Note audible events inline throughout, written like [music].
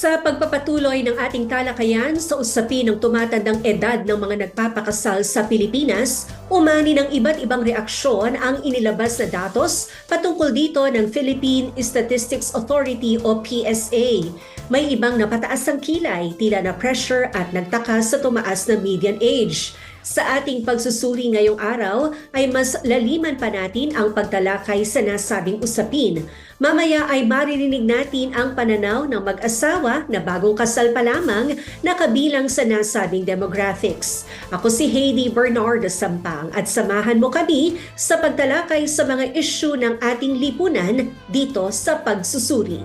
Sa pagpapatuloy ng ating talakayan sa usapin ng tumatandang edad ng mga nagpapakasal sa Pilipinas, umani ng iba't ibang reaksyon ang inilabas na datos patungkol dito ng Philippine Statistics Authority o PSA. May ibang napataas ang kilay, tila na pressure at nagtaka sa tumaas na median age. Sa ating pagsusuri ngayong araw ay mas laliman pa natin ang pagtalakay sa nasabing usapin. Mamaya ay maririnig natin ang pananaw ng mag-asawa na bagong kasal pa lamang na kabilang sa nasabing demographics. Ako si Heidi Bernardo Sampang at samahan mo kami sa pagtalakay sa mga isyu ng ating lipunan dito sa pagsusuri.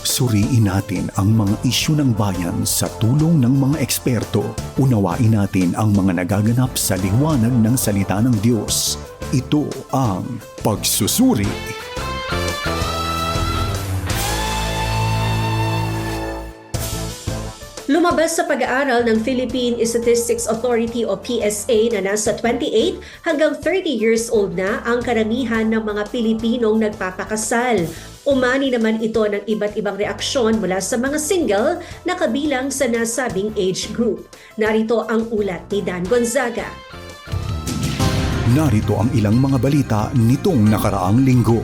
Suriin natin ang mga isyu ng bayan sa tulong ng mga eksperto. Unawain natin ang mga nagaganap sa liwanag ng salita ng Diyos. Ito ang Pagsusuri. Lumabas sa pag-aaral ng Philippine Statistics Authority o PSA na nasa 28 hanggang 30 years old na ang karamihan ng mga Pilipinong nagpapakasal. Umani naman ito ng iba't ibang reaksyon mula sa mga single na kabilang sa nasabing age group. Narito ang ulat ni Dan Gonzaga. Narito ang ilang mga balita nitong nakaraang linggo.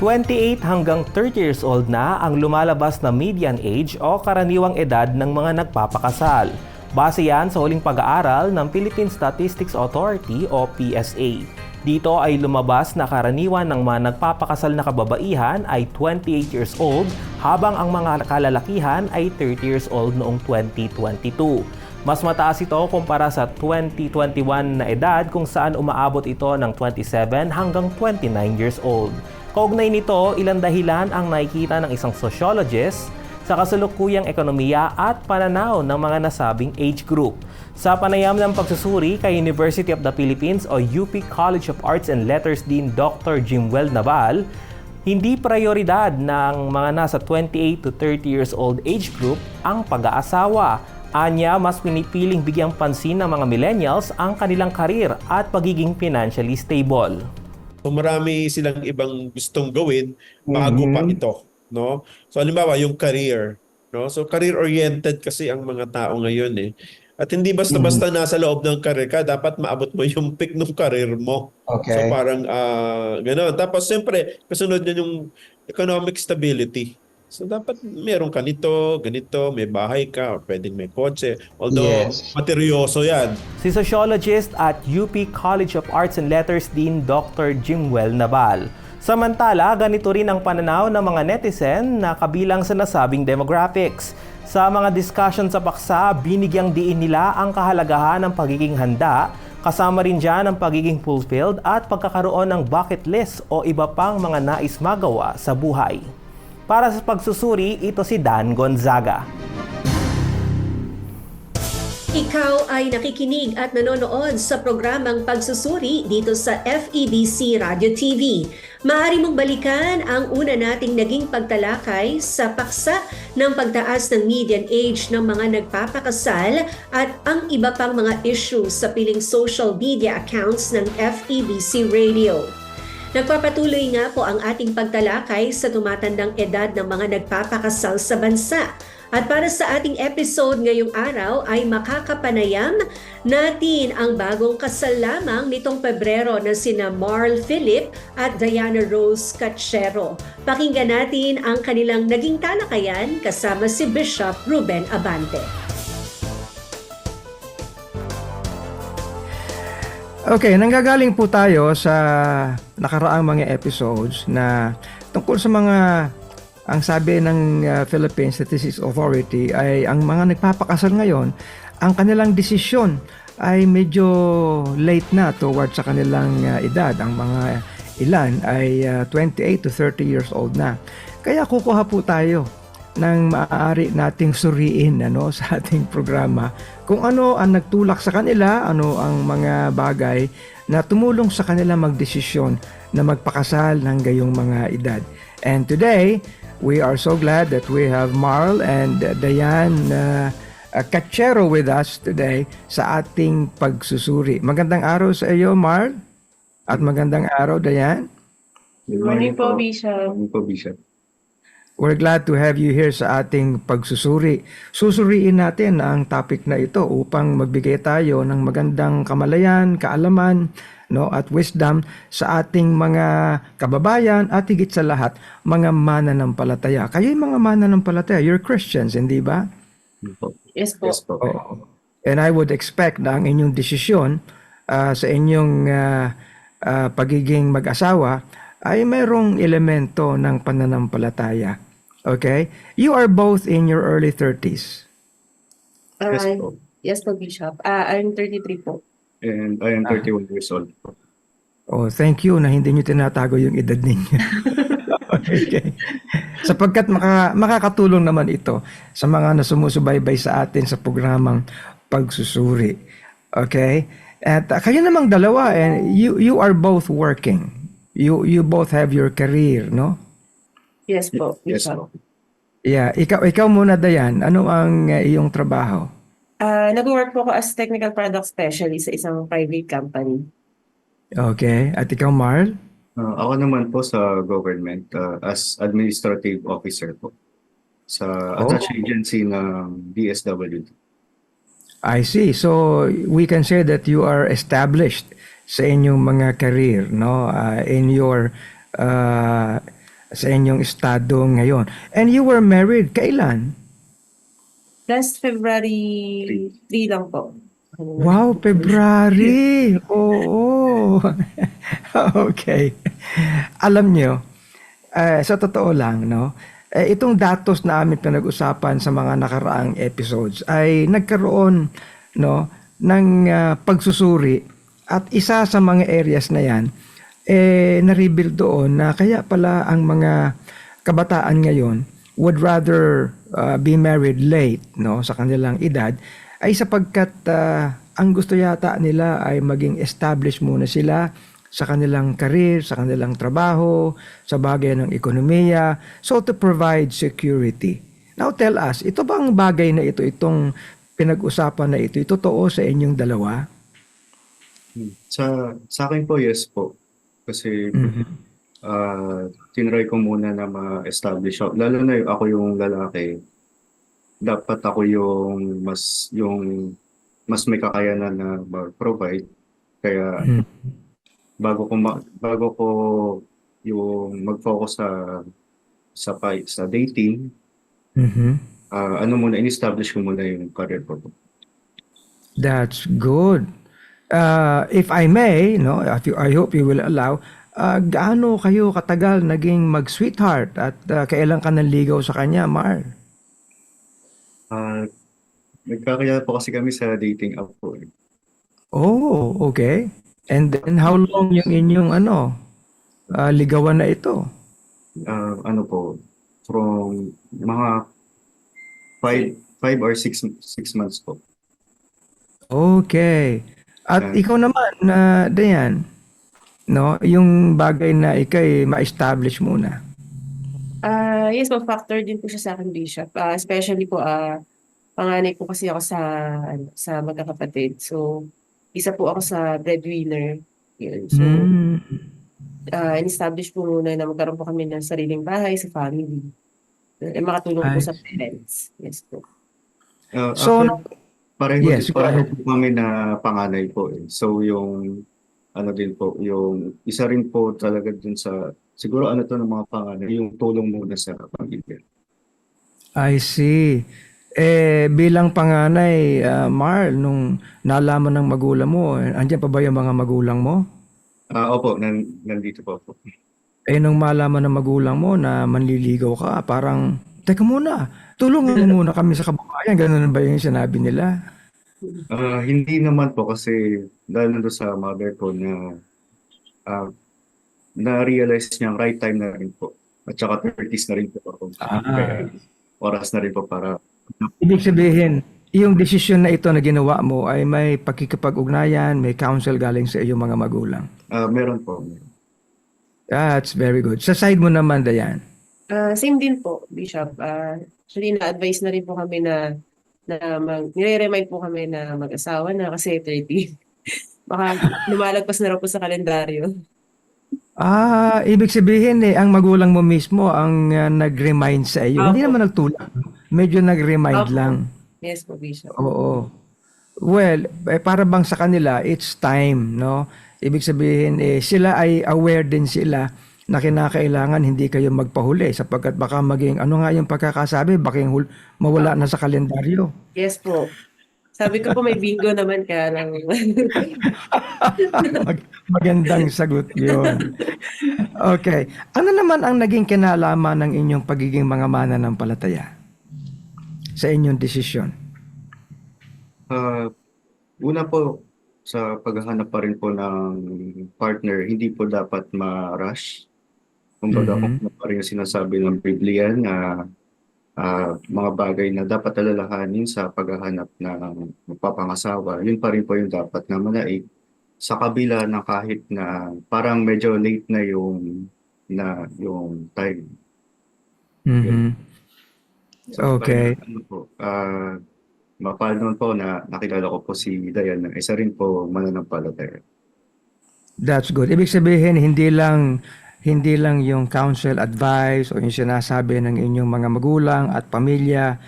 28 hanggang 30 years old na ang lumalabas na median age o karaniwang edad ng mga nagpapakasal. Base yan sa huling pag-aaral ng Philippine Statistics Authority o PSA. Dito ay lumabas na karaniwan ng mga nagpapakasal na kababaihan ay 28 years old habang ang mga kalalakihan ay 30 years old noong 2022. Mas mataas ito kumpara sa 2021 na edad kung saan umaabot ito ng 27 hanggang 29 years old. Kaugnay nito, ilang dahilan ang nakikita ng isang sociologist sa kasalukuyang ekonomiya at pananaw ng mga nasabing age group. Sa panayam ng pagsusuri kay University of the Philippines o UP College of Arts and Letters Dean Dr. Jimwell Naval, hindi prioridad ng mga nasa 28 to 30 years old age group ang pag-aasawa. Anya, mas pinipiling bigyang pansin ng mga millennials ang kanilang karir at pagiging financially stable. So marami silang ibang gustong gawin bago pa ito, no? So halimbawa yung career, no? So career oriented kasi ang mga tao ngayon eh. At hindi basta-basta nasa loob ng career ka, dapat maabot mo yung peak ng career mo. Okay. So parang ah gano'n. Tapos siyempre, kasunod niyan yung economic stability. So dapat meron ka nito, ganito, may bahay ka, pwedeng may kotse. Although Yes. materyoso yan. Si sociologist at UP College of Arts and Letters Dean Dr. Jimwell Naval. Samantala, ganito rin ang pananaw ng mga netizen na kabilang sa nasabing demographics. Sa mga discussion sa paksa, binigyang diin nila ang kahalagahan ng pagiging handa, kasama rin dyan ang pagiging fulfilled at pagkakaroon ng bucket list o iba pang mga nais magawa sa buhay. Para sa pagsusuri, ito si Dan Gonzaga. Ikaw ay nakikinig at nanonood sa programang Pagsusuri dito sa FEBC Radio TV. Maaari mong balikan ang una nating naging pagtalakay sa paksa ng pagtaas ng median age ng mga nagpapakasal at ang iba pang mga issues sa piling social media accounts ng FEBC Radio. Nagpapatuloy nga po ang ating pagtalakay sa tumatandang edad ng mga nagpapakasal sa bansa. At para sa ating episode ngayong araw ay makakapanayam natin ang bagong kasal lamang nitong Pebrero na sina Marl Philip at Diana Rose Cachero. Pakinggan natin ang kanilang naging talakayan kasama si Bishop Ruben Abante. Okay, nanggagaling po tayo sa nakaraang mga episodes na tungkol sa mga ang sabi ng uh, Philippine Statistics Authority ay ang mga nagpapakasal ngayon, ang kanilang desisyon ay medyo late na towards sa kanilang uh, edad. Ang mga ilan ay uh, 28 to 30 years old na. Kaya kukuha po tayo ng maaari nating suriin ano [laughs] sa ating programa kung ano ang nagtulak sa kanila, ano ang mga bagay na tumulong sa kanila magdesisyon na magpakasal ng gayong mga edad. And today, we are so glad that we have Marl and Diane uh, uh, Cachero with us today sa ating pagsusuri. Magandang araw sa iyo, Marl. At magandang araw, Diane. Good Morning po, Bishop. Morning po, Bishop. We're glad to have you here sa ating pagsusuri. Susuriin natin ang topic na ito upang magbigay tayo ng magandang kamalayan, kaalaman, no, at wisdom sa ating mga kababayan at higit sa lahat, mga mananampalataya. Kayo'y mga mananampalataya, you're Christians, hindi ba? Yes po. Yes po. Oo. And I would expect na ang inyong desisyon ah, sa inyong ah, ah, pagiging mag-asawa ay mayroong elemento ng pananampalataya. Okay? You are both in your early 30s. Ah, Yes po. yes po, Bishop. Ah, I'm 33 po. And I am 31 years old. Oh, thank you na hindi nyo tinatago yung edad ninyo. [laughs] okay. Sapagkat maka, makakatulong naman ito sa mga nasumusubaybay sa atin sa programang pagsusuri. Okay? At uh, kayo namang dalawa and you you are both working. You you both have your career, no? Yes po, Yes po. Yeah, ikaw ikaw muna Dayan. Ano ang uh, iyong trabaho? Ah, nag-work po ako as technical product specialist sa isang private company. Okay? At ikaw Marl? Uh, ako naman po sa government uh, as administrative officer po sa Oh. attached agency ng DSWD. I see. So we can say that you are established sa inyong mga career, no? Uh, in your uh, sa inyong estado ngayon. And you were married kailan? Last February 3 lang po. Wow, February. Oo. [laughs] okay. Alam nyo, eh, sa totoo lang, no? Eh, itong datos na amin pinag-usapan sa mga nakaraang episodes ay nagkaroon no ng ah, pagsusuri at isa sa mga areas na yan eh na-reveal doon na kaya pala ang mga kabataan ngayon would rather uh, be married late no sa kanilang edad ay sapagkat uh, ang gusto yata nila ay maging established muna sila sa kanilang career, sa kanilang trabaho, sa bagay ng ekonomiya, so to provide security. Now tell us, ito ba ang bagay na ito, itong pinag-usapan na ito, ito totoo sa inyong dalawa? Hmm. Sa sa akin po yes po. Kasi Mhm. uh, tinry ko muna na ma-establish ako. Lalo na yung ako yung lalaki. Dapat ako yung mas yung mas may kakayanan na mag-provide. Kaya Mhm. bago ko ma- bago ko yung mag-focus sa sa sa dating, Mhm. ah, ano muna in-establish ko muna yung career ko. That's good. Uh, if I may, no, if you, I hope you will allow, uh, gaano kayo katagal naging mag-sweetheart at uh, kailan ka nanligaw sa kanya, Mar? Ah, nagkakilala po kasi kami sa dating app po. eh. Oh, okay. And then how long yung inyong ano, uh, ligawan na ito? Ah, ano po, from mga five, five or six, six months po. Okay. At Yeah. ikaw naman, na Dayan, no, yung bagay na ikay ma-establish muna. Ah, yes po, factor din po siya sa akin, Bishop. Ah, especially po, ah, panganay po kasi ako sa, ano, sa magkakapatid. So, isa po ako sa breadwinner. Yun. So, Mm. ah, in-establish po muna na magkaroon po kami ng sariling bahay sa family. Eh, makatulong po I sa parents. Yes po. Ah, So, actually, pareho, Yes, go pareho ahead. po kami na panganay po eh. So yung ano din po, yung isa rin po talaga dun sa siguro ano to ng mga panganay, yung tulong muna sa pamilya. I see. Eh, bilang panganay, ah, Marl, nung nalaman ng magulang mo, andyan pa ba yung mga magulang mo? Ah, opo, nan, nandito po po. Eh, nung malaman ng magulang mo na manliligaw ka, parang, teka muna, tulungan mo muna kami sa kababayan. Ganun ba yung sinabi nila? Ah, hindi naman po kasi dahil nandun sa mother ko na ah, na-realize niya ang right time na rin po. At saka 30s na rin po ako. Ah. Kaya oras na rin po para Ibig sabihin, yung desisyon na ito na ginawa mo ay may pakikipag-ugnayan, may counsel galing sa iyong mga magulang. ah, meron po. meron. That's very good. Sa side mo naman, Dayan. Ah, same din po, Bishop. Ah, actually, na-advise na rin po kami na na mag, nire-remind po kami na mag-asawa na kasi 30. [laughs] Baka lumalagpas na raw po sa kalendaryo. Ah, ibig sabihin eh, ang magulang mo mismo ang ah, nag-remind sa iyo. Hindi Opo. naman nagtulak. Medyo nag-remind Opo. lang. Yes po, Bishop. Oo. Well, eh, para bang sa kanila, it's time, no? Ibig sabihin, eh, sila ay aware din sila na kinakailangan hindi kayo magpahuli sapagkat baka maging, ano nga yung pagkakasabi, baka yung hul- mawala na sa kalendaryo. Yes po. Sabi ko po may bingo naman kaya lang. [laughs] Mag- magandang sagot yun. Okay. Ano naman ang naging kinalaman ng inyong pagiging mga mananampalataya sa inyong desisyon? Ah, una po, sa paghahanap pa rin po ng partner, hindi po dapat ma-rush. Kumbaga, Mhm. kung ano pa rin sinasabi ng Biblia na ah, mga bagay na dapat alalahanin sa paghahanap ng magpapangasawa, yun pa rin po yung dapat na manaig. Sa kabila ng kahit na parang medyo late na yung na yung time. Mhm. So, Okay. parang Ano po, ah, mapal noon po na nakilala ko po si Dayan na isa rin po mananampalataya. That's good. Ibig sabihin, hindi lang hindi lang yung counsel advice o yung sinasabi ng inyong mga magulang at pamilya,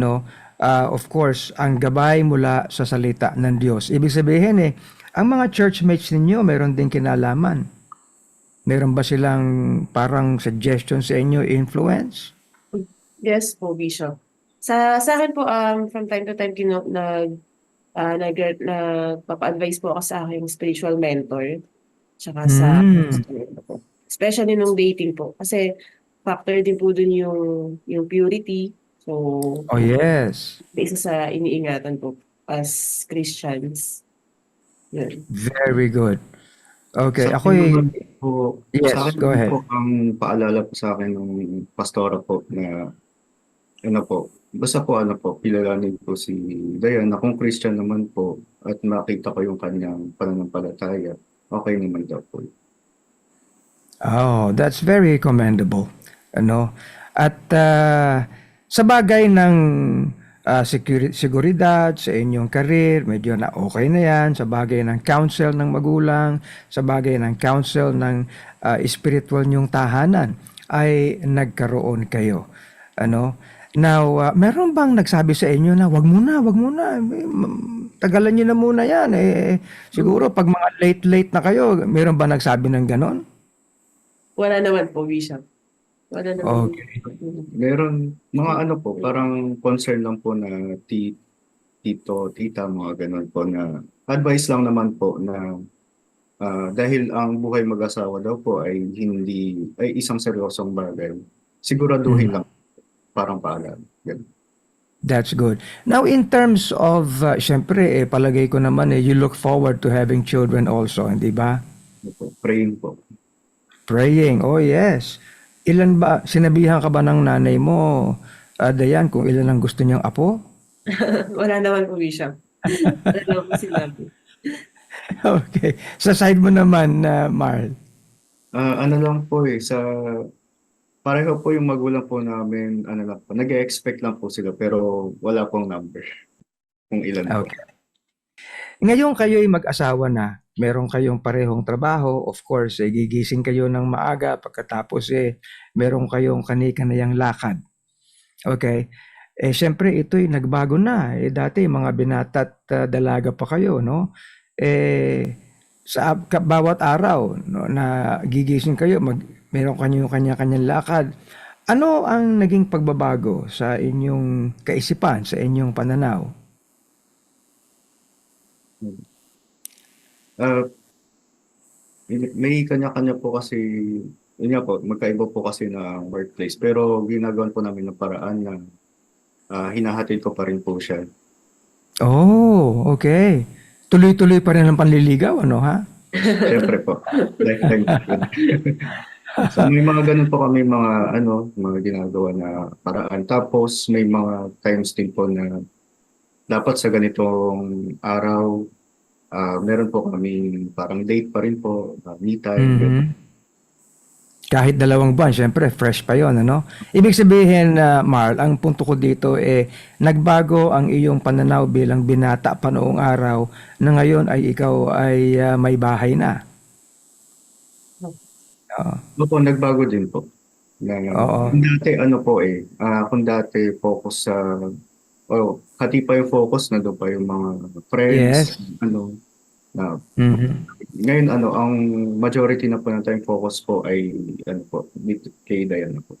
no? Ah, of course, ang gabay mula sa salita ng Diyos. Ibig sabihin eh, ang mga churchmates ninyo meron din kinalaman. Meron ba silang parang suggestion sa inyo, influence? Yes po, Bishop. Sa sa akin po um from time to time kino nag uh, nag nagpapa-advise po ako sa aking spiritual mentor tsaka sa Mm. Especially nung dating po kasi factor din po dun yung yung purity. So, Oh yes. isa sa iniingatan po as Christians. Yun. Very good. Okay, Sa ako akin naman po, Yes, sa akin go naman ahead. po ang paalala po sa akin ng pastora po na ano po, basta po ano po, kilalanin po si Dayan na kung Christian naman po at makita ko yung kanyang pananampalataya, okay naman daw po. Oh, that's very commendable. Ano? At ah, sa bagay ng ah, securi- seguridad sa inyong karir, medyo na okay na yan. Sa bagay ng counsel ng magulang, sa bagay ng counsel ng ah, spiritual nyong tahanan, ay nagkaroon kayo. Ano? Now, ah, meron bang nagsabi sa inyo na wag muna, wag muna, tagalan nyo na muna yan. Eh, siguro pag mga late-late na kayo, meron ba nagsabi ng ganon? Wala naman po, Bishop. Wala naman. Okay. Meron mga ano po, parang concern lang po na ti, tito, tita, mga ganun po na advice lang naman po na ah, dahil ang buhay mag-asawa daw po ay hindi, ay isang seryosong bagay. Siguraduhin lang parang paalala. Ganun. That's good. Now, in terms of, uh, syempre, eh, palagay ko naman, eh, you look forward to having children also, hindi ba? Praying po. Praying, oh yes. Ilan ba, sinabihan ka ba ng nanay mo, uh, Dayan, kung ilan ang gusto niyang apo? [laughs] Wala naman po, Bishop. Wala naman po sinabi. [laughs] okay. Sa side mo naman, uh, Marl. Ah, ano lang po eh, sa pareho po yung magulang po namin, ano lang po, nag-expect lang po sila pero wala pong number kung ilan po. Okay. Ngayon kayo'y mag-asawa na, meron kayong parehong trabaho, of course, eh, gigising kayo ng maaga, pagkatapos eh, meron kayong kani-kanayang lakad. Okay? Eh, syempre, ito'y nagbago na. Eh, dati, mga binata't uh, dalaga pa kayo, no? Eh, sa bawat araw no, na gigising kayo, mag, meron kanyang kanya-kanyang lakad. Ano ang naging pagbabago sa inyong kaisipan, sa inyong pananaw? Ah, may- kanya-kanya po kasi, yun nga po, magkaiba po kasi na workplace. Pero ginagawan po namin ng paraan na ah, hinahatid ko pa rin po siya. Oh, okay. Tuloy-tuloy pa rin ang panliligaw, ano ha? [laughs] Siyempre po, lifetime. [laughs] so may mga ganun po kami mga ano, mga ginagawa na paraan. Tapos may mga times din po na dapat sa ganitong araw, ah, meron po kami parang date pa rin po, uh, me time. Mhm. Kahit dalawang buwan, syempre, fresh pa yon ano? Ibig sabihin, na Marl, ang punto ko dito, eh, nagbago ang iyong pananaw bilang binata pa noong araw na ngayon ay ikaw ay ah, may bahay na. Oo. Opo, nagbago din po. Na, Oo. Kung dati ano po eh, ah, kung dati focus sa, oh, hati pa yung focus, na doon pa yung mga friends, ano, na, Mhm. ngayon ano, ang majority na po ng time focus po ay, ano po, kay Diana po.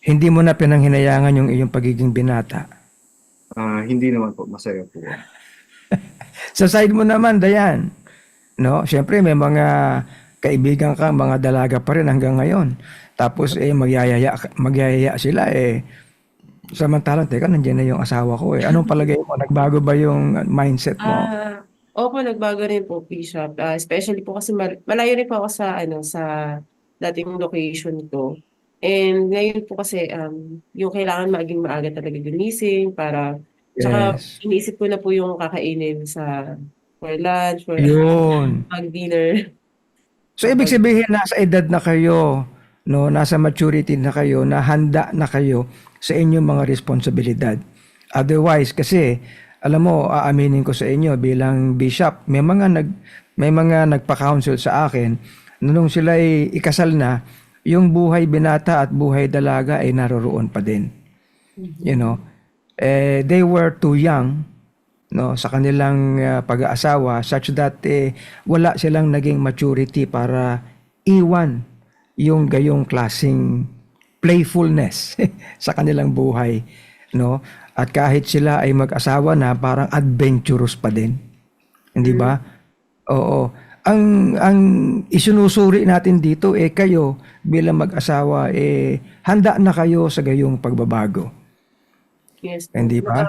Hindi mo na pinanghinayangan yung iyong pagiging binata. Ah, hindi naman po, masaya po. [laughs] Sa side mo naman, Dayan, no? Siyempre may mga kaibigan ka, mga dalaga pa rin hanggang ngayon. Tapos eh magyayaya magyayaya sila eh samantalang teka nandiyan na yung asawa ko eh. Anong palagay mo? Nagbago ba yung mindset mo? Ah, opo, nagbago rin po, Bishop. Ah, especially po kasi mal- malayo rin po ako sa, ano, sa dating location ko. And ngayon po kasi, um, yung kailangan maging maaga talaga gumising para, tsaka Yes. iniisip ko na po yung kakainin sa, for lunch, for Yun. mag-dinner. So ibig sabihin nasa edad na kayo, no, nasa maturity na kayo, na handa na kayo sa inyong mga responsibilidad. Otherwise kasi alam mo, aaminin ko sa inyo bilang bishop, may mga nag may mga nagpa-counsel sa akin na nung sila ay ikasal na, yung buhay binata at buhay dalaga ay naroroon pa din. You know, eh, they were too young no sa kanilang uh, pag-aasawa such that eh, wala silang naging maturity para iwan yung gayong klasing playfulness [laughs] sa kanilang buhay no at kahit sila ay mag-asawa na parang adventurous pa din hindi ba oo ang ang isinusuri natin dito eh kayo bilang mag-asawa eh handa na kayo sa gayong pagbabago Yes. Hindi ba?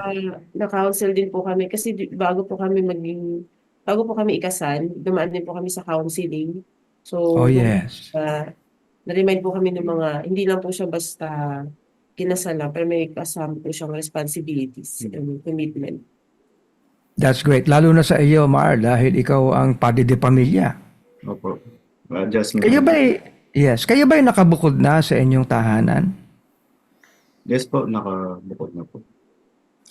Na-counsel din po kami kasi bago po kami maging bago po kami ikasal, dumaan din po kami sa counseling. So, oh yes uh, na-remind po kami ng mga, hindi lang po siya basta kinasal lang, pero may kasama po siyang responsibilities and commitment. That's great. Lalo na sa iyo, Mar, dahil ikaw ang padre de pamilya. Opo. Adjustment. Kayo ba yes, kayo ba nakabukod na sa inyong tahanan? Yes po, nakabukod na po.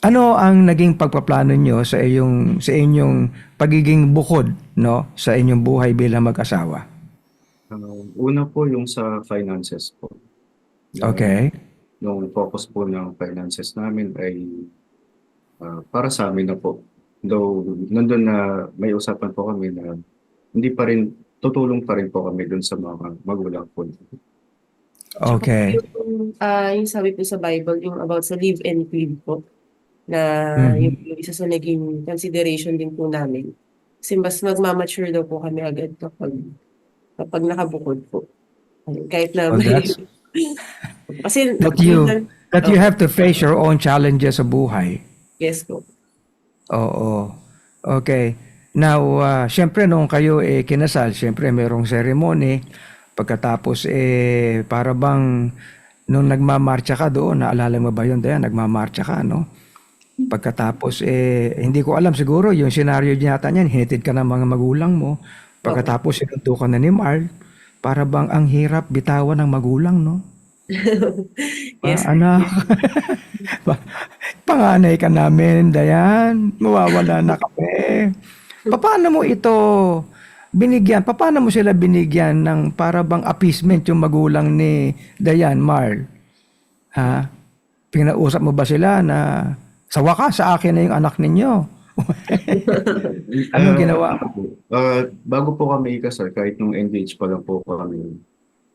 Ano ang naging pagpaplano nyo sa iyong sa inyong pagiging bukod, no, sa inyong buhay bilang mag-asawa? Ah, una po yung sa finances po. Okay. Yung focus po ng finances namin ay ah, para sa amin na po. Though nandun na may usapan po kami na hindi pa rin, tutulong pa rin po kami dun sa mga magulang po. Okay. Yung, ah, yung sabi po sa Bible, yung about sa live and live po, na Mhm. yung, yung isa sa naging consideration din po namin. Kasi mas magmamature daw po kami agad kapag, kapag nakabukod po. Ayun, Kahit na Well, may... that's- [laughs] Kasi... That you- minsan- That you have to face your own challenges sa buhay. Yes po. Oo. Okay. Now, uh, syempre nung kayo eh kinasal, syempre merong ceremony. Pagkatapos eh para bang nung nagmamarcha ka doon, naalala mo ba yun, Dayan? Nagmamarcha ka, no? Pagkatapos eh hindi ko alam siguro yung scenario yata niyan, hinitid ka ng mga magulang mo. Pagkatapos sinundo ka na ni Marl, para bang ang hirap bitawan ng magulang, no? [laughs] Yes. Ah, anak. [laughs] Pa- Panganay ka namin, Dayan. Mawawala na kami. Paano mo ito binigyan? Paano mo sila binigyan ng para bang appeasement yung magulang ni Dayan, Marl? Ha? Pinausap mo ba sila na sa wakas sa akin na yung anak ninyo? [laughs] Anong Ah, ginawa? ah, bago po kami ikasal, kahit nung engage pa lang po kami,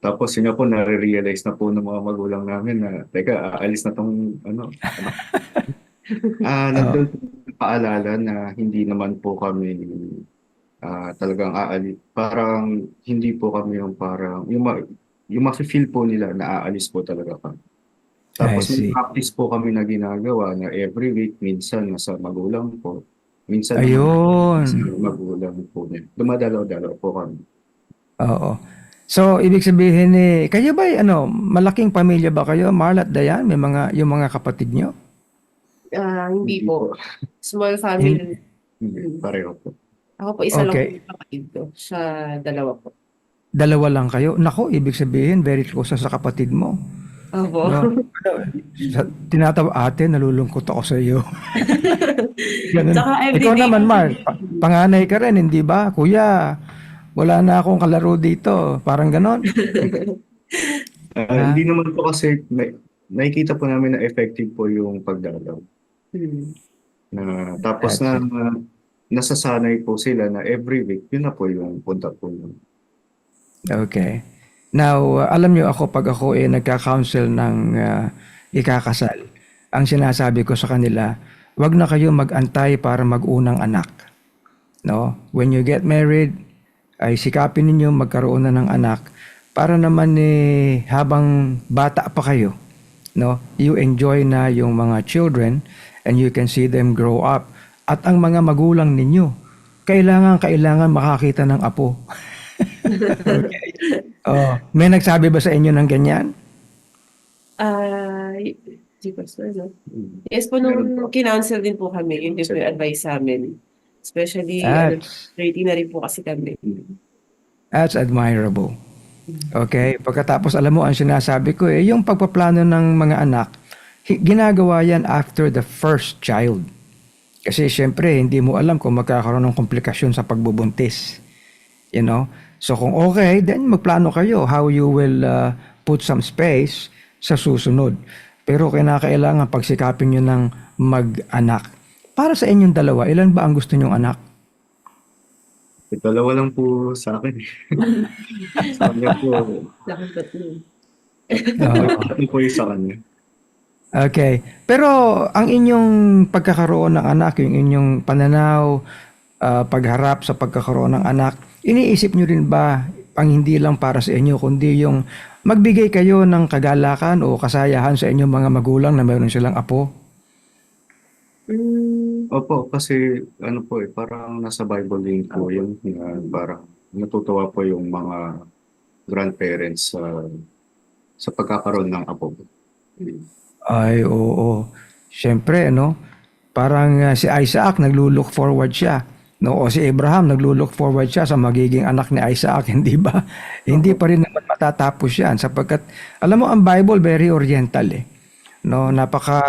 tapos yun na po, nare-realize na po ng mga magulang namin na, teka, aalis na tong, ano, anak. [laughs] Ah, nandun po paalala na hindi naman po kami ah, talagang aalis. Parang hindi po kami yung parang, yung, ma, yung ma-feel po nila na aalis po talaga kami. Tapos may practice po kami na ginagawa na every week, minsan nasa magulang po, minsan Ayun. sa magulang po. Dumadalaw-dalaw po kami. Oo. So, ibig sabihin eh, kayo ba ano, malaking pamilya ba kayo, Marl at Dayan? May mga, yung mga kapatid nyo? Ah, hindi po. Small family. Hindi, pareho po. Ako po, isa lang Okay. po yung kapatid ko. Siya, dalawa po. Dalawa lang kayo. Nako, ibig sabihin, very close sa kapatid mo. Opo. No? [laughs] Sa- Tinatawa ate, nalulungkot ako sa iyo. [laughs] Ganun. Tsaka everyday Ikaw naman, Mark, pa- panganay ka rin, hindi ba? Kuya, Wala na akong kalaro dito. Parang ganon. [laughs] Ah, Ah. Hindi naman po kasi may, nakikita po namin na effective po yung pagdalaw. Hmm. Na, tapos na, na nasasanay po sila na every week, yun na po yung punta po yun. Okay. Now, uh, alam nyo ako, pag ako eh nagka-counsel ng uh, ikakasal, ang sinasabi ko sa kanila, wag na kayo mag-antay para mag-unang anak. No? When you get married, ay sikapin ninyo magkaroon na ng anak para naman eh, habang bata pa kayo, no? You enjoy na yung mga children and you can see them grow up. At ang mga magulang ninyo, kailangan kailangan makakita ng apo. okay. [laughs] Oh, may nagsabi ba sa inyo ng ganyan? Ah, y- di ba, sir, no? Yes po, nung kinounsil din po kami, yun din po yung advice sa amin. Especially, Ah. ano, 30 na rin po kasi kami. That's admirable. Okay? Pagkatapos, alam mo, ang sinasabi ko eh, yung pagpaplano ng mga anak, ginagawa yan after the first child. Kasi syempre, hindi mo alam kung magkakaroon ng komplikasyon sa pagbubuntis. You know? So kung okay, then magplano kayo how you will uh, put some space sa susunod. Pero kinakailangan pagsikapin nyo ng mag-anak. Para sa inyong dalawa, ilan ba ang gusto nyong anak? Eh, Dalawa lang po sa akin. [laughs] sa kanya po. Oo. tatlo po yung sa kanya. Okay. Pero ang inyong pagkakaroon ng anak, yung inyong pananaw, ah, pagharap sa pagkakaroon ng anak, iniisip nyo rin ba ang hindi lang para sa inyo, kundi yung magbigay kayo ng kagalakan o kasayahan sa inyong mga magulang na mayroon silang apo? Mm, Opo, kasi ano po eh, parang nasa Bible din po yun. Na parang natutuwa po yung mga grandparents sa sa pagkakaroon ng apo. Ay, oo. Siyempre, no? Parang ah, si Isaac, naglulook forward siya. No? O si Abraham, naglulook forward siya sa magiging anak ni Isaac, [laughs] hindi ba? Hindi pa rin naman matatapos yan sapagkat, alam mo, ang Bible very oriental eh. No, napaka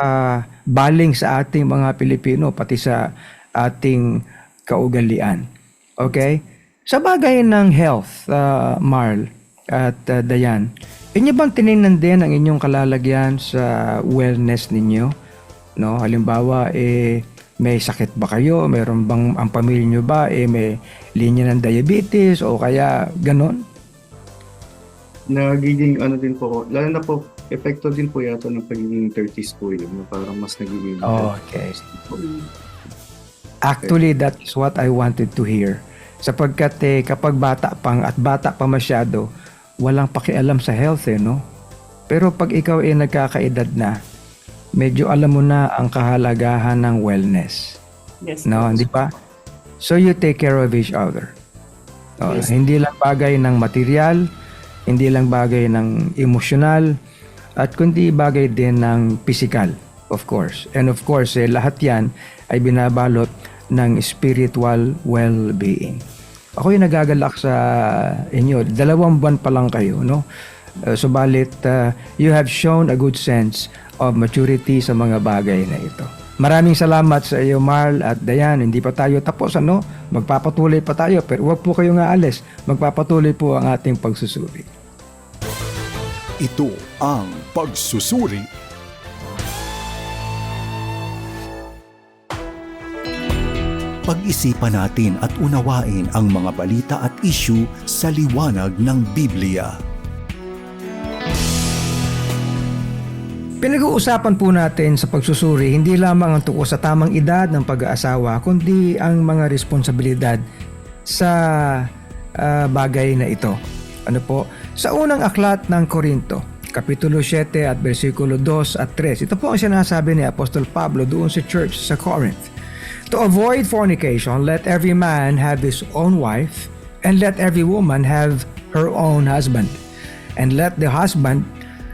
baling sa ating mga Pilipino pati sa ating kaugalian. Okay? Sa bagay ng health, uh, Marl at uh, Dayan, inyo bang tiningnan din ang inyong kalalagyan sa wellness ninyo? No, halimbawa eh may sakit ba kayo? Meron bang ang pamilya nyo ba eh may linya ng diabetes o kaya ganon? Nagiging ano din po, lalo na po, epekto din po yata ng pagiging 30s po yun. na Parang mas nagiging... Okay. Actually, that's what I wanted to hear. Sapagkat eh, kapag bata pang at bata pa masyado, walang pakialam sa health eh, no? Pero pag ikaw ay nagkakaedad na, medyo alam mo na ang kahalagahan ng wellness. yes. No, po. hindi ba? So you take care of each other. Oh, Yes. Hindi lang bagay ng material, hindi lang bagay ng emosyonal, at kundi bagay din ng physical, of course. And of course, eh, lahat yan ay binabalot ng spiritual well-being. Ako yung nagagalak sa inyo. Dalawang buwan pa lang kayo, no? Uh, subalit, uh, you have shown a good sense of maturity sa mga bagay na ito. Maraming salamat sa iyo, Marl at Dayan. Hindi pa tayo tapos, ano? Magpapatuloy pa tayo, pero huwag po kayong aalis. Magpapatuloy po ang ating pagsusuri. Ito ang pagsusuri. Pag-isipan natin at unawain ang mga balita at issue sa liwanag ng Biblia. Pinag-uusapan po natin sa pagsusuri hindi lamang ang tungkol sa tamang edad ng pag-aasawa, kundi ang mga responsibilidad sa ah, bagay na ito. Ano po? Sa unang aklat ng Korinto, Kapitulo 7 at versikulo 2 at 3, ito po ang sinasabi ni Apostol Pablo doon sa church sa Corinth. To avoid fornication, let every man have his own wife, and let every woman have her own husband. And let the husband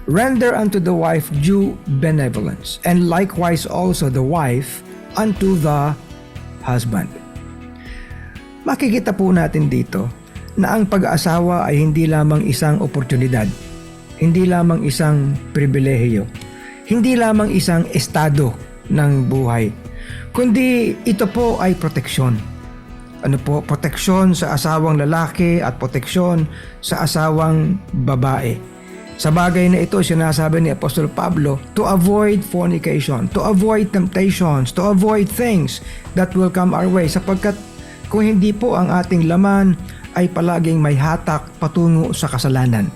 render unto the wife due benevolence, and likewise also the wife unto the husband. Makikita po natin dito na ang pag-aasawa ay hindi lamang isang oportunidad, hindi lamang isang pribilehiyo, hindi lamang isang estado ng buhay, kundi ito po ay proteksyon. ano po, proteksyon sa asawang lalaki at proteksyon sa asawang babae. Sa bagay na ito, sinasabi ni Apostol Pablo, to avoid fornication, to avoid temptations, to avoid things that will come our way sapagkat kung hindi po ang ating laman ay palaging may hatak patungo sa kasalanan.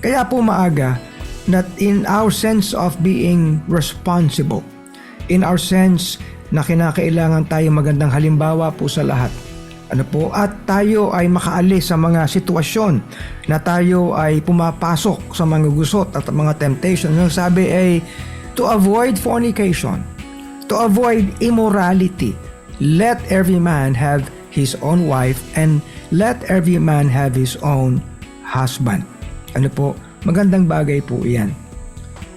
Kaya po maaga that in our sense of being responsible, in our sense na kinakailangan tayo magandang halimbawa po sa lahat. Ano po? At tayo ay makaalis sa mga sitwasyon na tayo ay pumapasok sa mga gusot at mga temptation. Yung sabi ay to avoid fornication, to avoid immorality, let every man have his own wife and let every man have his own husband. Ano po? Magandang bagay po iyan.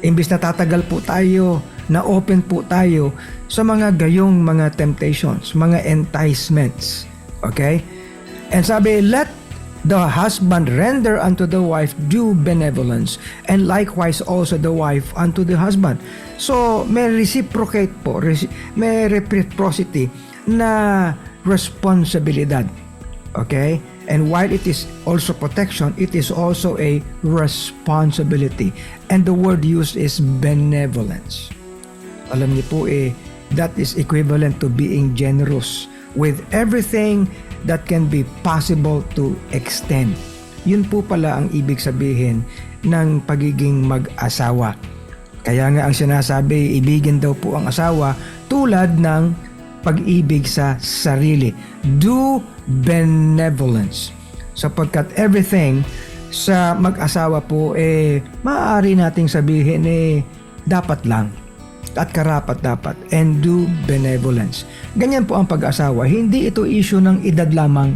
Imbis na tatagal po tayo, na open po tayo sa mga gayong mga temptations, mga enticements. Okay? And sabi, let the husband render unto the wife due benevolence and likewise also the wife unto the husband. So, may reciprocate po, may reciprocity na responsibilidad. Okay? And while it is also protection, it is also a responsibility. And the word used is benevolence. Alam niyo po eh, that is equivalent to being generous with everything that can be possible to extend. Yun po pala ang ibig sabihin ng pagiging mag-asawa. Kaya nga ang sinasabi, ibigin daw po ang asawa tulad ng pag-ibig sa sarili. Do benevolence. Sapagkat everything sa mag-asawa po eh maaari nating sabihin eh dapat lang at karapat dapat and do benevolence. Ganyan po ang pag-asawa. Hindi ito issue ng edad lamang.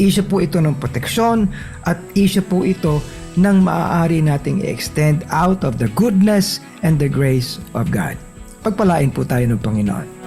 Issue po ito ng proteksyon at issue po ito ng maaari nating i-extend out of the goodness and the grace of God. Pagpalain po tayo ng Panginoon.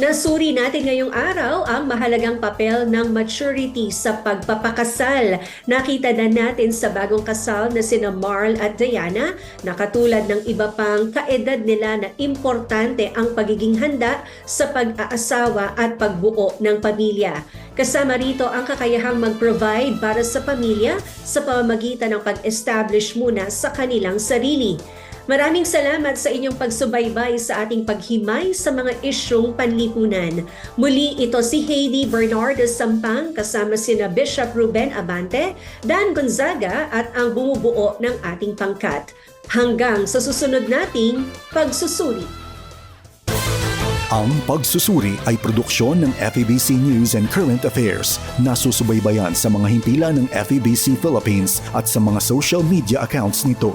Nasuri natin ngayong araw ang mahalagang papel ng maturity sa pagpapakasal. Nakita na natin sa bagong kasal na sina Marl at Diana na katulad ng iba pang kaedad nila na importante ang pagiging handa sa pag-aasawa at pagbuo ng pamilya. Kasama rito ang kakayahang mag-provide para sa pamilya sa pamamagitan ng pag-establish muna sa kanilang sarili. Maraming salamat sa inyong pagsubaybay sa ating paghimay sa mga isyong panlipunan. Muli ito si Heidi Bernardo Sampang kasama sina Bishop Ruben Abante, Dan Gonzaga at ang bumubuo ng ating pangkat. Hanggang sa susunod nating pagsusuri. Ang pagsusuri ay produksyon ng FEBC News and Current Affairs na susubaybayan sa mga himpilan ng FEBC Philippines at sa mga social media accounts nito.